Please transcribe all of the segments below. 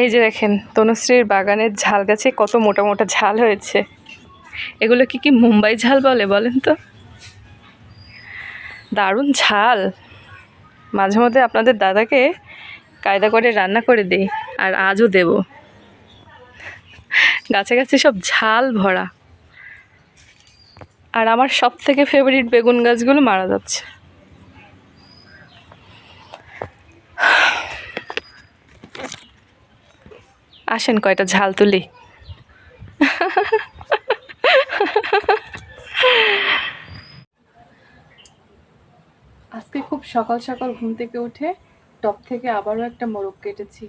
এই যে দেখেন, তনুশ্রীর বাগানের ঝাল গাছে কত মোটা মোটা ঝাল হয়েছে। এগুলো কি কি মুম্বাই ঝাল বলে বলেন তো? দারুণ ঝাল। মাঝে মধ্যে আপনাদের দাদাকে কায়দা করে রান্না করে দিই, আর আজও দেব। গাছে গাছে সব ঝাল ভরা। আর আমার সব থেকে ফেভারিট বেগুন গাছগুলো মারা যাচ্ছে। আসেন কয়টা ঝাল তুলি। আজকে খুব সকাল সকাল ঘুম থেকে উঠে টপ থেকে আবারও একটা মোরগ কেটেছি।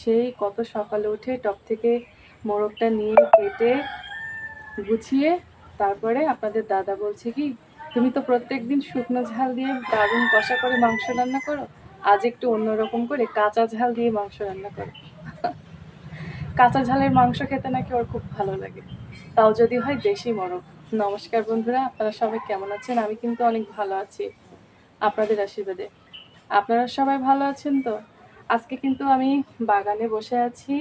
সেই কত সকালে উঠে টপ থেকে মোরগটা নিয়ে কেটে গুছিয়ে তারপরে আপনাদের দাদা বলছে কি, তুমি তো প্রত্যেক দিন শুকনো ঝাল দিয়ে দারুণ কষা করে মাংস রান্না করো। আজ একটু অন্যরকম করে কাঁচা ঝাল দিয়ে মাংস রান্না করো। কাঁচা ঝালের মাংস খেতে নাকি ওর খুব ভালো লাগে। তাও যদি হয় দেশি মোরগ। নমস্কার বন্ধুরা, আপনারা সবাই কেমন আছেন? আমি কিন্তু অনেক ভালো আছি আপনাদের আশীর্বাদে। আপনারা সবাই ভালো আছেন তো? আজকে কিন্তু আমি বাগানে বসে আছি,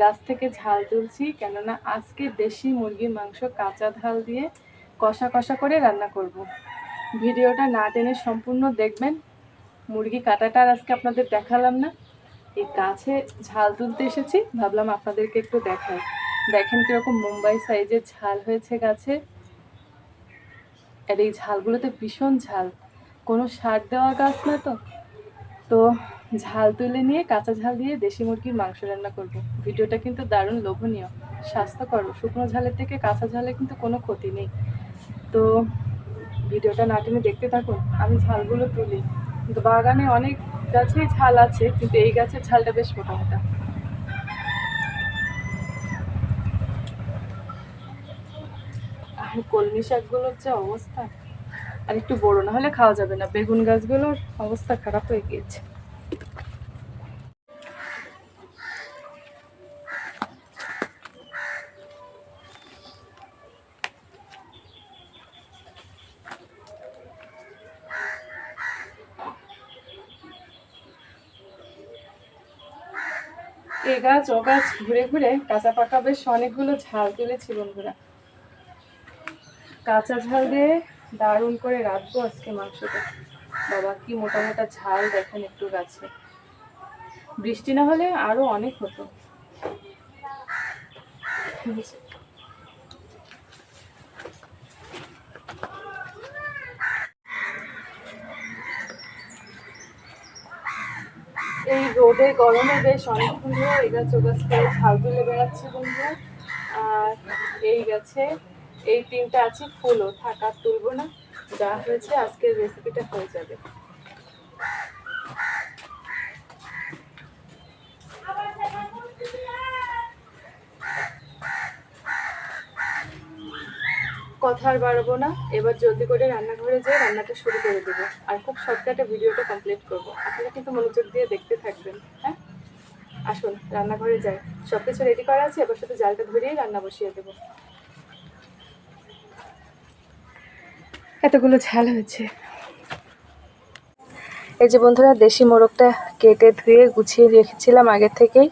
গাছ থেকে ঝাল তুলছি, কেননা আজকে দেশি মুরগির মাংস কাঁচা ঝাল দিয়ে কষা কষা করে রান্না করব। ভিডিওটা না টেনে সম্পূর্ণ দেখবেন। মুরগি কাটাটা আর আজকে আপনাদের দেখালাম না। এই গাছে ঝাল তুলতে এসেছি। ভাবলাম আপনাদেরকে একটু দেখাই। দেখেন কীরকম মুম্বাই সাইজের ঝাল হয়েছে গাছে। আর এই ঝালগুলোতে ভীষণ ঝাল। কোনো সার দেওয়া গাছ না তো। তো ঝাল তুলে নিয়ে কাঁচা ঝাল দিয়ে দেশি মুরগির মাংস রান্না করব। ভিডিওটা কিন্তু দারুণ লোভনীয়। স্বাস্থ্যকর। শুকনো ঝালের থেকে কাঁচা ঝালে কিন্তু কোনো ক্ষতি নেই। তো ভিডিওটা না টেনে দেখতে থাকুন। আমি ঝালগুলো তুলি। কিন্তু বাগানে অনেক গাছেই ঝাল আছে, কিন্তু এই গাছের ঝালটা বেশ মোটা মোটা। আর কলমি শাকগুলোর যে অবস্থা। আর একটু বড় না হলে খাওয়া যাবে না। বেগুন গাছগুলোর অবস্থা খারাপ হয়ে গিয়েছে। এ গাছ, ও গাছ ঘুরে ঘুরে কাঁচা পাকা বেশ অনেকগুলো ঝাল তুলেছি বন্ধুরা। কাঁচা ঝাল দিয়ে দারুণ করে রাখব আজকে মাংসটা। বাবা, কি মোটা মোটা ঝাল দেখেন একটু গাছে। বৃষ্টি না হলে আরও অনেক হতো। এই রোদে গরমে বেশ অনেকক্ষণ ধরে এই গাছ ও গাছ করে ঝাল তুলে বেড়াচ্ছি বন্ধু আর এই গাছে, এই তিনটা আছে, ফুলও, থাকা তুলবো না। যা হয়েছে, আজকের রেসিপিটা হয়ে যাবে। কথা আর বাড়াবো না। এবার জলদি করে রান্নাঘরে যেয়ে রান্নাটা শুরু করে দেবো। আর খুব শর্টকাটে ভিডিওটা কমপ্লিট করব। আপনারা কিন্তু মনোযোগ দিয়ে দেখতে থাকবেন হ্যাঁ? আসুন, রান্নাঘরে যাই। সব কিছু রেডি করা আছে, এবার শুধু জালটা ধরিয়েই রান্না বসিয়ে দেবো। এতগুলো ঝাল হয়েছে। এই যে বন্ধুরা, দেশি মোরগটা কেটে ধুয়ে গুছিয়ে রেখেছিলাম আগে থেকেই।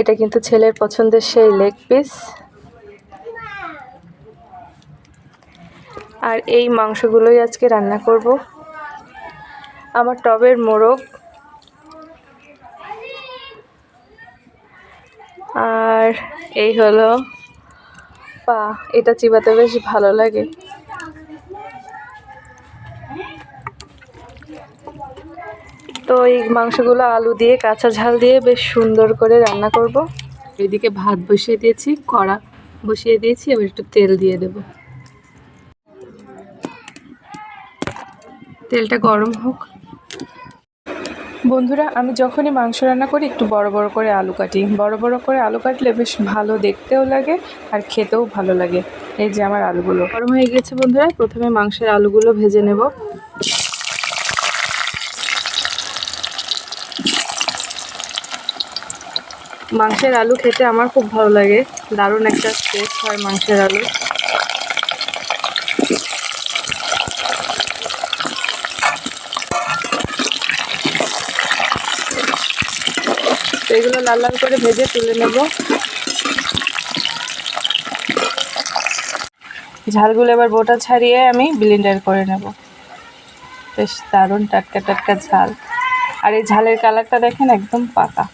এটা কিন্তু ছেলের পছন্দের সেই লেগ পিস আর এই মাংসগুলোই আজকে রান্না করব। আমার টবের মোরগ। আর এই হলো পা, এটা চিবাতে বেশ ভালো লাগে। তো এই মাংসগুলো আলু দিয়ে, কাঁচা ঝাল দিয়ে বেশ সুন্দর করে রান্না করব। এদিকে ভাত বসিয়ে দিয়েছি, কড়া বসিয়ে দিয়েছি, এবার একটু তেল দিয়ে দেব। তেলটা গরম হোক। বন্ধুরা আমি যখনই মাংস রান্না করি একটু বড় বড় করে আলু কাটি। বড় বড় করে আলু কাটলে বেশ ভালো দেখতেও লাগে আর খেতেও ভালো লাগে। এই যে আমার আলুগুলো। গরম হয়ে গেছে বন্ধুরা প্রথমে মাংসের আলুগুলো ভেজে নেব। মাংসের আলু খেতে আমার খুব ভালো লাগে। দারুণ একটা টেস্ট হয় মাংসের আলু। এগুলো লাল লাল করে ভেজে তুলে নেব। ঝালগুলো এবার বোটা ছাড়িয়ে আমি ব্লিন্ডার করে নেব। বেশ দারুণ টাটকা টাটকা ঝাল। আর এই ঝালের কালারটা দেখেন একদম পাকা।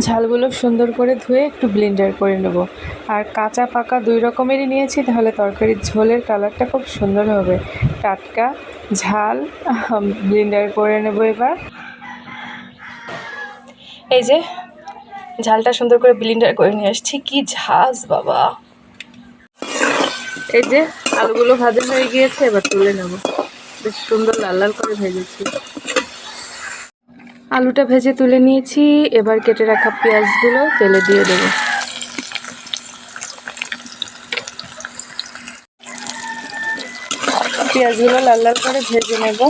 ঝালগুলো সুন্দর করে ধুয়ে একটু ব্লেন্ডার করে নেব। আর কাঁচা পাকা দুই রকমেরই নিয়েছি, তাহলে তরকারির ঝোলের কালারটা খুব সুন্দর হবে। টাটকা ঝাল ব্লেন্ডার করে নেব এবার। এই যে, ঝালটা সুন্দর করে ব্লেন্ডার করে নিয়ে আসছি। কি ঝাঁজ, বাবা! এই যে, আলুগুলো ভাজা হয়ে গিয়েছে, এবার তুলে নেব। বেশ সুন্দর লাল লাল করে ভেজেছি। আলুটা ভেজে তুলে নিয়েছি। এবার কেটে রাখা পেঁয়াজগুলো তেলে দিয়ে দেব। পেঁয়াজগুলো লাল লাল করে ভেজে নেব।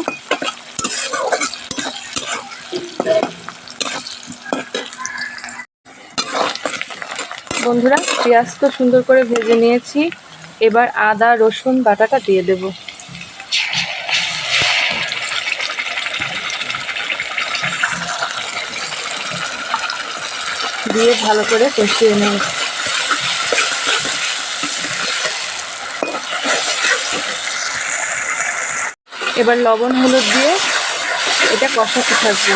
বন্ধুরা, পেঁয়াজ তো সুন্দর করে ভেজে নিয়েছি। এবার আদা, রসুন, বাটাটা দিয়ে দেবো। দিয়ে ভালো করে কষিয়ে নেব। এবার লবণ, হলুদ দিয়ে এটা কষাতে থাকব।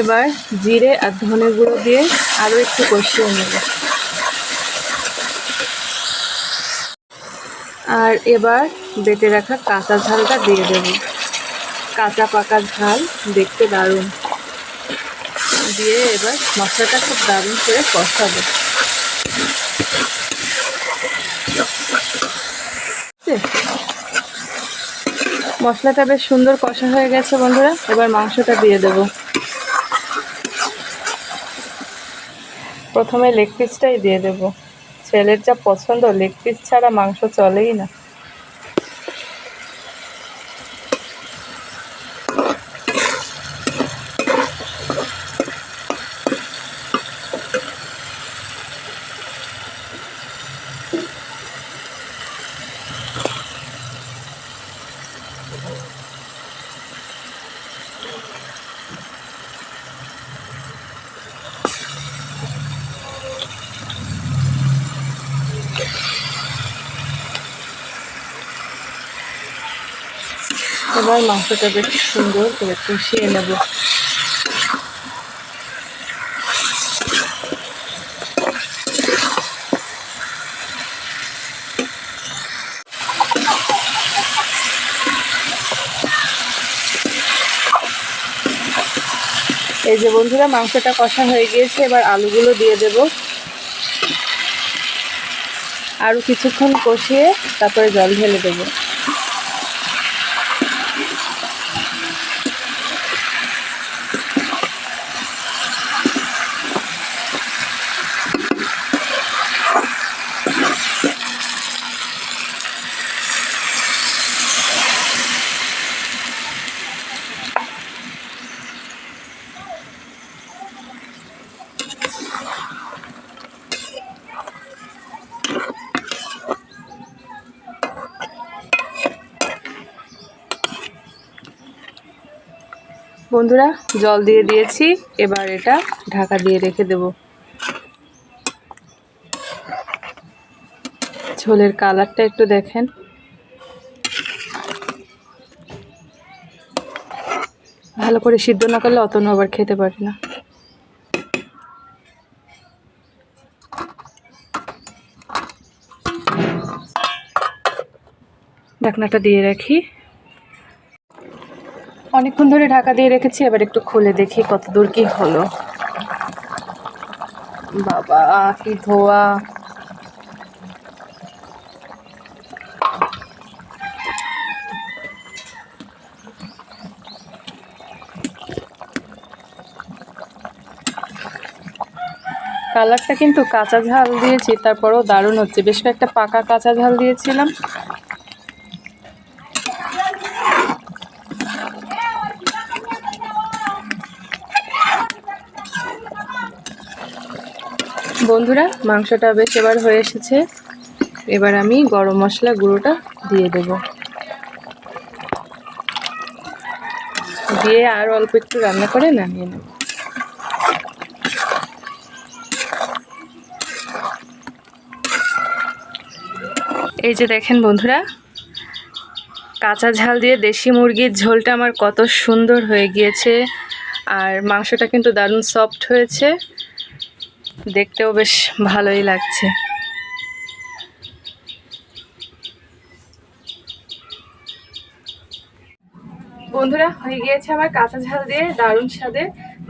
এবার জিরে আর ধনে গুঁড়ো দিয়ে আরও একটু কষিয়ে নেব। আর এবার বেটে রাখা কাঁচা ঝালটা দিয়ে দেবো। কাঁচা পাকা ঝাল, দেখতে দারুণ। দিয়ে এবার মশলাটা খুব দারুণ করে কষাবো। মশলাটা বেশ সুন্দর কষা হয়ে গেছে বন্ধুরা, এবার মাংসটা দিয়ে দেব। প্রথমে লেগ পিসটাই দিয়ে দেব। ছেলের যা পছন্দ লেগ পিস ছাড়া মাংস চলেই না। এবার মাংসটা বেশ সুন্দর করে কষিয়ে নেব। এই যে বন্ধুরা, মাংসটা কষা হয়ে গিয়েছে, এবার আলুগুলো দিয়ে দেব। আরও কিছুক্ষণ কষিয়ে তারপরে জল ঢেলে দেবো। বন্ধুরা, জল দিয়ে দিয়েছি। এবার এটা ঢাকা দিয়ে রেখে দেব। ঝোলের কালারটা একটু দেখেন। ভালো করে সিদ্ধ না করলে অতনু আবার খেতে পারি না। ঢাকনাটা দিয়ে রাখি। অনেকক্ষণ ধরে ঢাকা দিয়ে রেখেছি, এবার একটু খুলে দেখি কত দূর কি হলো। বাবা, কি ধোয়া। কালারটা কিন্তু কাঁচা ঝাল দিয়েছি, তারপরেও দারুণ হচ্ছে। বেশ কয়েকটা পাকা কাঁচা ঝাল দিয়েছিলাম। বন্ধুরা, মাংসটা বেশ এবার হয়ে এসেছে। এবার আমি গরম মশলা গুঁড়োটা দিয়ে দেব। দিয়ে আর অল্প একটু রান্না করে নামিয়ে নেব। এই যে দেখেন বন্ধুরা, কাঁচা ঝাল দিয়ে দেশি মুরগির ঝোলটা আমার কত সুন্দর হয়ে গিয়েছে। আর মাংসটা কিন্তু দারুণ সফট হয়েছে। দেখতেও বেশ ভালোই লাগছে। বন্ধুরা, হয়ে গিয়েছে আমার কাঁচা ঝাল দিয়ে দারুণ স্বাদে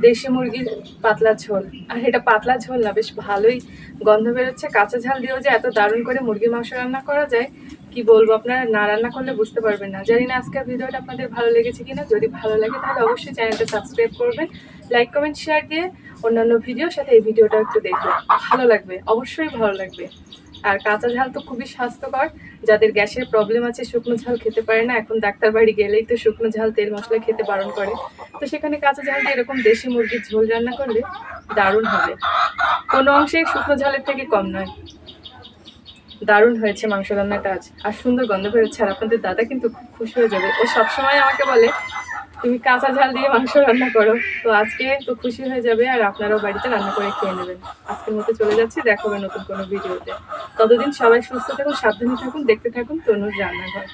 দেশি মুরগির পাতলা ঝোল। আর এটা পাতলা ঝোল না, বেশ ভালোই গন্ধ বেরোচ্ছে। কাঁচা ঝাল দিয়েও যে এত দারুণ করে মুরগির মাংস রান্না করা যায়, কি বলব আপনারা? না রান্না করলে বুঝতে পারবেন না। জানি না আজকের ভিডিওটা আপনাদের ভালো লেগেছে কিনা। যদি ভালো লাগে তাহলে অবশ্যই চ্যানেলটা সাবস্ক্রাইব করবেন, লাইক, কমেন্ট, শেয়ার দিয়ে অন্যান্য ভিডিওর সাথে এই ভিডিওটা একটু দেখবেন ভালো লাগবে, অবশ্যই ভালো লাগবে। আর কাঁচা ঝাল তো খুবই স্বাস্থ্যকর। যাদের গ্যাসের প্রবলেম আছে, শুকনো ঝাল খেতে পারে না। এখন ডাক্তার বাড়ি গেলেই তো শুকনো ঝাল, তেল মশলা খেতে বারণ করে। তো সেখানে কাঁচা ঝাল দিয়ে এরকম দেশি মুরগির ঝোল রান্না করলে দারুণ হবে। কোনো অংশে শুকনো ঝালের থেকে কম নয়। দারুণ হয়েছে মাংস রান্নাটা আজ। আর সুন্দর গন্ধ বেরোচ্ছে। আর আপনাদের দাদা কিন্তু খুব খুশি হয়ে যাবে। ও সবসময় আমাকে বলে তুমি কাঁচা ঝাল দিয়ে মাংস রান্না করো। তো আজকে তো খুশি হয়ে যাবে আর আপনারাও বাড়িতে রান্না করে খেয়ে নেবেন। আজকের মতো চলে যাচ্ছি দেখাবে নতুন কোনো ভিডিওতে। ততদিন সবাই সুস্থ থাকুন, সাবধানে থাকুন, দেখতে থাকুন তনুর রান্নাঘর।